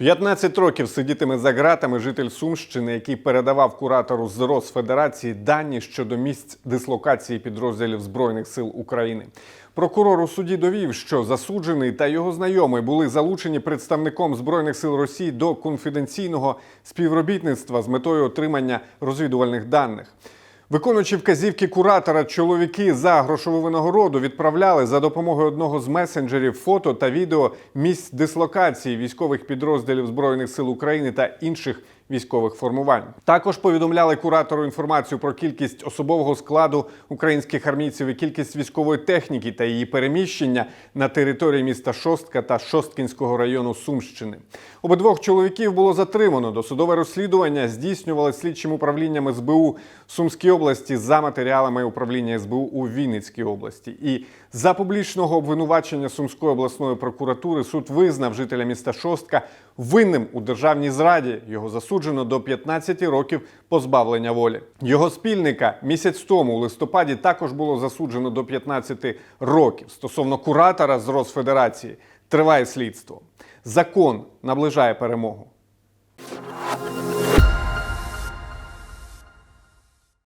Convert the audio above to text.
«15 років сидітиме за ґратами житель Сумщини, який передавав куратору з Росфедерації дані щодо місць дислокації підрозділів Збройних сил України. Прокурор у суді довів, що засуджений та його знайомий були залучені представником Збройних сил Росії до конфіденційного співробітництва з метою отримання розвідувальних даних. Виконуючи вказівки куратора, чоловіки за грошову винагороду відправляли за допомогою одного з месенджерів фото та відео місць дислокації військових підрозділів Збройних сил України та інших військових формувань. Також повідомляли куратору інформацію про кількість особового складу українських армійців і кількість військової техніки та її переміщення на території міста Шостка та Шосткінського району Сумщини. Обидвох чоловіків було затримано. Досудове розслідування здійснювали слідчим управлінням СБУ Сумській області за матеріалами управління СБУ у Вінницькій області. І за публічного обвинувачення Сумської обласної прокуратури суд визнав жителя міста Шостка винним у державній зраді. Його засуджено до 15 років позбавлення волі. Його спільника місяць тому у листопаді також було засуджено до 15 років. Стосовно куратора з Росфедерації триває слідство. Закон наближає перемогу.